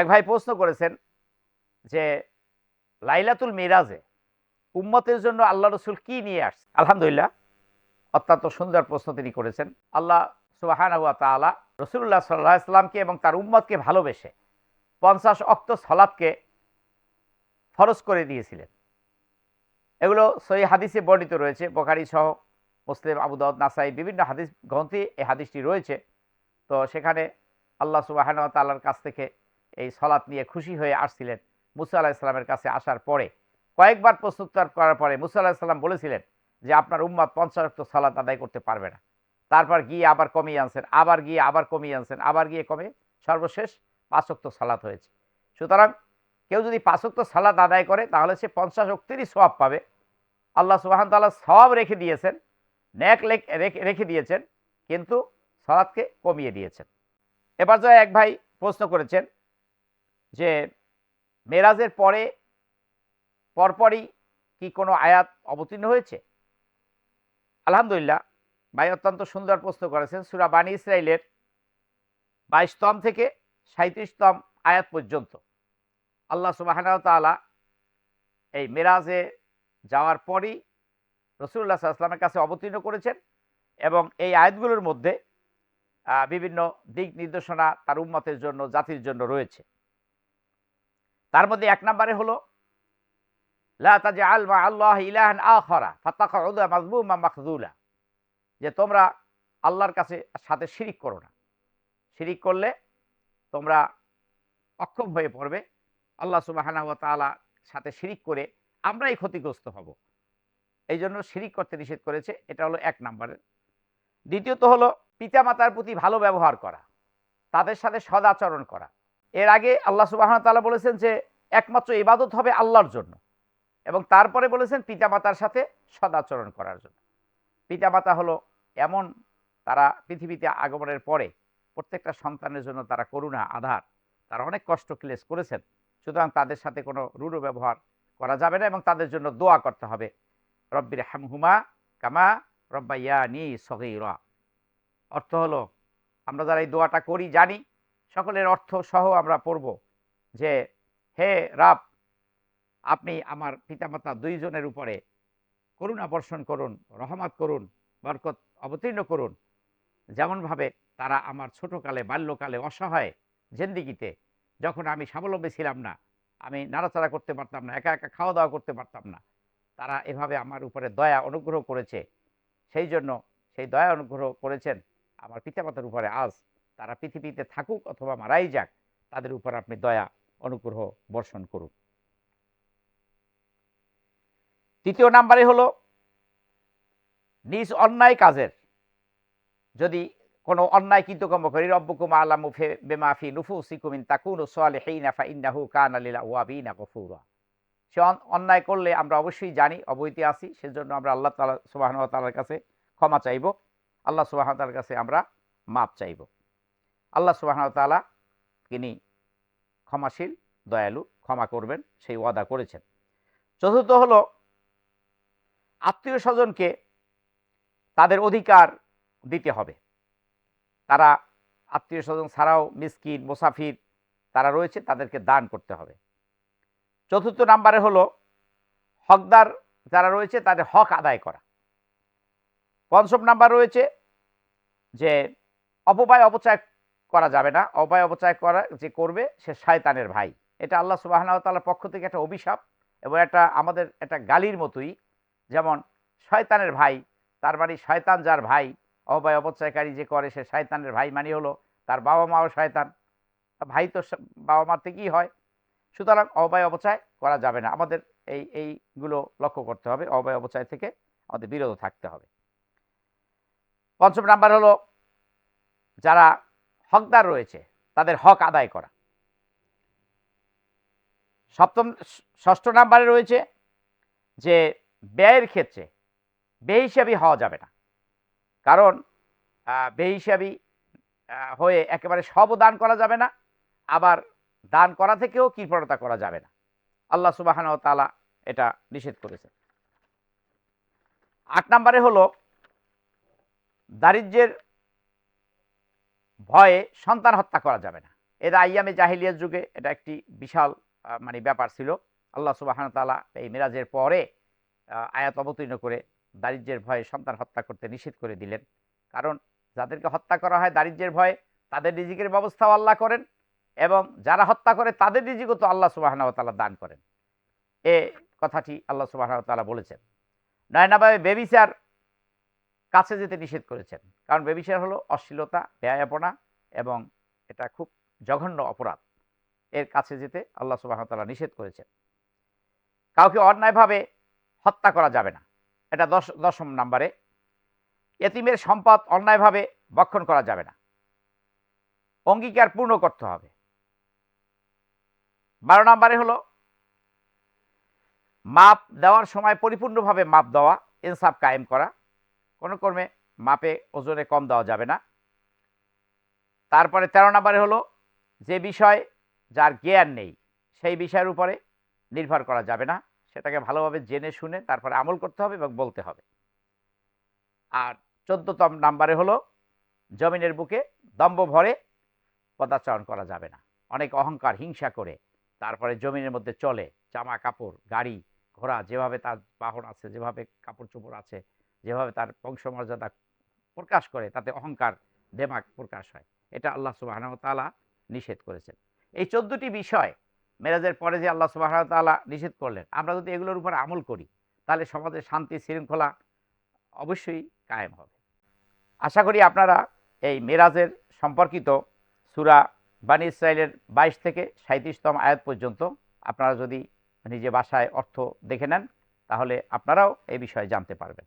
এক ভাই প্রশ্ন করেছেন যে, লাইলাতুল মিরাজে উম্মতের জন্য আল্লাহ রসুল কি নিয়ে আসছে? আলহামদুলিল্লাহ, অত্যন্ত সুন্দর প্রশ্ন তিনি করেছেন। আল্লাহ সুবাহান তালা রসুল্লাহ সাল্লাহ ইসলামকে এবং তার উম্মতকে ভালোবেসে পঞ্চাশ অক্ত সলাদকে ফরজ করে দিয়েছিলেন। এগুলো সই হাদিসে বর্ণিত রয়েছে, বখারি সহ মুসলিম আবুদাউদ নাসাই, বিভিন্ন হাদিস গ্রন্থে এই হাদিসটি রয়েছে। তো সেখানে আল্লাহ সুবাহান তাল্লার কাছ থেকে এই সলাৎ নিয়ে খুশি হয়ে আসছিলেন মুসা আলাহ ইসলামের কাছে আসার পরে। কয়েকবার প্রস্তুত্তর করার পরে মুসা আলাহ ইসলাম বলেছিলেন যে, আপনার উম্মাদ পঞ্চাশক্ত সালাত আদায় করতে পারবে না। তারপর গিয়ে আবার কমিয়ে আনছেন, আবার গিয়ে আবার কমিয়ে আনছেন, আবার গিয়ে কমে সর্বশেষ পাঁচক্ত সালাত হয়েছে। সুতরাং কেউ যদি পাঁচক্ত সালাত আদায় করে, তাহলে সে পঞ্চাশ অক্তেরই সওয়াব পাবে। আল্লাহ সুবাহান তাল্লাহ সওয়াব রেখে দিয়েছেন ন্যাক রেখে দিয়েছেন, কিন্তু সলাদকে কমিয়ে দিয়েছেন। এবার যা এক ভাই প্রশ্ন করেছেন যে মেরাজের পরে পরপরই কি কোনো আয়াত অবতীর্ণ হয়েছে? আলহামদুলিল্লাহ, ভাই অত্যন্ত সুন্দর প্রশ্ন করেছেন। সুরা বানী ইসরায়েলের বাইশতম থেকে সাঁত্রিশতম আয়াত পর্যন্ত। আল্লাহ সুবাহানাও তালা এই মেরাজে যাওয়ার পরই রসুল্লাহ সাল্লামের কাছে অবতীর্ণ করেছেন এবং এই আয়াতগুলোর মধ্যে বিভিন্ন দিক নির্দেশনা তার উন্মতের জন্য, জাতির জন্য রয়েছে। তার মধ্যে এক নম্বরে হলো আল্লাহ ফাতাকা মাজমুমা মাখজুলা যে তোমরা আল্লাহর কাছে সাথে শিরিক করো না। শিরিক করলে তোমরা অক্ষম হয়ে পড়বে। আল্লাহ সুবাহানা সাথে শিরিক করে আমরাই ক্ষতিগ্রস্ত হব। এই জন্য শিরিক করতে নিষেধ করেছে, এটা হলো এক নম্বরের দ্বিতীয়ত হলো, পিতামাতার প্রতি ভালো ব্যবহার করা, তাদের সাথে সদাচরণ করা। এর আগে আল্লাহ সুবাহন তালা বলেছেন যে একমাত্র ইবাদত হবে আল্লাহর জন্য এবং তারপরে বলেছেন পিতামাতার সাথে সদাচরণ করার জন্য। পিতামাতা হলো এমন তারা পৃথিবীতে আগমনের পরে প্রত্যেকটা সন্তানের জন্য তারা করুণা, আধার, তারা অনেক কষ্ট ক্লেশ করেছেন। সুতরাং তাদের সাথে কোনো রুড়ো ব্যবহার করা যাবে না এবং তাদের জন্য দোয়া করতে হবে। রব্বির হামহুমা কামা রব্বাইয়া নি সগৈরা। অর্থ হলো আমরা যারা এই দোয়াটা করি, জানি সকলের অর্থ সহ আমরা পড়ব যে, হে রাব, আপনি আমার পিতামাতা দুইজনের উপরে করুণা বর্ষণ করুন, রহমত করুন, বরকত অবতীর্ণ করুন। যেমনভাবে তারা আমার ছোটোকালে, বাল্যকালে অসহায় জেন্দিগিতে যখন আমি স্বাবলম্বী ছিলাম না, আমি নাড়াচাড়া করতে পারতাম না, একা একা খাওয়া দাওয়া করতে পারতাম না, তারা এভাবে আমার উপরে দয়া অনুগ্রহ করেছে। সেই জন্য সেই দয়া অনুগ্রহ করেছেন আমার পিতামাতার উপরে আজ তারা পৃথিবীতে থাকুক অথবা মারাই যাক, তাদের উপর আপনি দয়া, অনুগ্রহ বর্ষণ করুন। তৃতীয় নাম্বারে হলো, নিজ অন্যায় কাজের। যদি কোনো অন্যায় কৃতকর্ম করি, রব্বকুমা আল্লাহ মুফে বেমাফি নুফু সিকুমিন তাকুন সোয়ালে হেইনাফা ইন্নাহু কান আলিলা সে অন্যায় করলে আমরা অবশ্যই জানি অবৈতে আসি সেজন্য আমরা আল্লাহ তালা সুবাহন তালার কাছে ক্ষমা চাইব। আল্লাহ সুবাহন তালার কাছে আমরা মাপ চাইব। আল্লাহ সুবাহন তালা তিনি ক্ষমাশীল, দয়ালু, ক্ষমা করবেন, সেই ওয়াদা করেছেন। চতুর্থ হল, আত্মীয় স্বজনকে তাদের অধিকার দিতে হবে। তারা আত্মীয় স্বজন ছাড়াও মিসকিন, মুসাফির তারা রয়েছে, তাদেরকে দান করতে হবে। চতুর্থ নাম্বারে হলো, হকদার যারা রয়েছে, তাদের হক আদায় করা। পঞ্চম নাম্বার রয়েছে যে অপবায় অপচয় করা যাবে না অপবায় অপচয় করা যে করবে সে শয়তানের ভাই। এটা আল্লাহ সুবাহতালার পক্ষ থেকে একটা অভিশাপ এবং একটা আমাদের একটা গালির মতোই। যেমন শয়তানের ভাই, তার মানে শয়তান যার ভাই অবায় অপচয়কারী যে করে সে শয়তানের ভাই মানে হলো তার বাবা মাও শয়তান। ভাই তো বাবা মার থেকেই হয়। সুতরাং অবায় অপচয় করা যাবে না। আমাদের এই, এইগুলো লক্ষ্য করতে হবে। অবায় অপচয় থেকে আমাদের বিরত থাকতে হবে। পঞ্চম নাম্বার হলো যারা হকদার রয়েছে, তাদের হক আদায় করা। সপ্তম, ষষ্ঠ নাম্বারে রয়েছে যে, ব্যয়ের ক্ষেত্রে বেহিসাবি হওয়া যাবে না। কারণ বেহিসাবি হয়ে একেবারে সবও দান করা যাবে না, আবার দান করা থেকেও কৃপণতা করা যাবে না। আল্লাহ সুবাহান তালা এটা নিষেধ করেছে আট নম্বরে হলো, দারিদ্র্যের ভয়ে সন্তান হত্যা করা যাবে না। এরা আইয়ামে জাহিলিয়ার যুগে এটা একটি বিশাল মানে ব্যাপার ছিল। আল্লাহ সুবাহান তালা এই মিরাজের পরে আয়াত অবতীর্ণ করে দারিদ্র্যের ভয়ে সন্তান হত্যা করতে নিষেধ করে দিলেন। কারণ যাদেরকে হত্যা করা হয় দারিদ্র্যের ভয়ে, তাদের রিজিকের ব্যবস্থাও আল্লাহ করেন এবং যারা হত্যা করে তাদের রিজিকও তো আল্লাহ সুবাহান তালা দান করেন। এ কথাটি আল্লাহ সুবাহান তালা বলেছেন। নয়নাভাবে বেবিচার কাছে যেতে নিষেধ করেছেন। কারণ বেবিচার হলো অশ্লীলতা ব্যয়াপনা এবং এটা খুব জঘন্য অপরাধ। এর কাছে যেতে আল্লাহ সুবাহতাল্লাহ নিষেধ করেছেন। কাউকে অন্যায়ভাবে হত্যা করা যাবে না। এটা দশ, দশম নাম্বারে। এতিমের সম্পদ অন্যায়ভাবে বক্ষণ করা যাবে না। অঙ্গীকার পূর্ণ করতে হবে। বারো নম্বরে হলো, মাপ দেওয়ার সময় পরিপূর্ণভাবে মাপ দেওয়া, ইনসাফ কায়েম করা। কোনো কর্মে মাপে ওজনে কম দেওয়া যাবে না। তারপরে তেরো নম্বরে হলো যে বিষয় যার জ্ঞান নেই, সেই বিষয়ের উপরে নির্ভর করা যাবে না। সেটাকে ভালোভাবে জেনে শুনে তারপরে আমল করতে হবে এবং বলতে হবে। আর চোদ্দতম নাম্বারে হলো জমিনের বুকে দম্ভ ভরে পদাচরণ করা যাবে না। অনেক অহংকার, হিংসা করে তারপরে জমিনের মধ্যে চলে, জামা কাপড়, গাড়ি, ঘোড়া যেভাবে তার বাহন আছে, যেভাবে কাপড় চোপড় আছে যেভাবে তার বংশমর্যাদা প্রকাশ করে, তাতে অহংকার দেমাগ প্রকাশ হয়। এটা আল্লাহ সুবাহ তালা নিষেধ করেছেন। এই চোদ্দটি বিষয় মেরাজের পরে যে আল্লাহ সুবাহ তালা নিষেধ করলেন, আমরা যদি এগুলোর উপর আমল করি, তাহলে সমাজে শান্তি, শৃঙ্খলা অবশ্যই কায়েম হবে। আশা করি আপনারা এই মেরাজের সম্পর্কিত সুরা বানি ইসরায়েলের বাইশ থেকে সাঁত্রিশতম আয়াত পর্যন্ত আপনারা যদি নিজে বাসায় অর্থ দেখে নেন, তাহলে আপনারাও এই বিষয়ে জানতে পারবেন।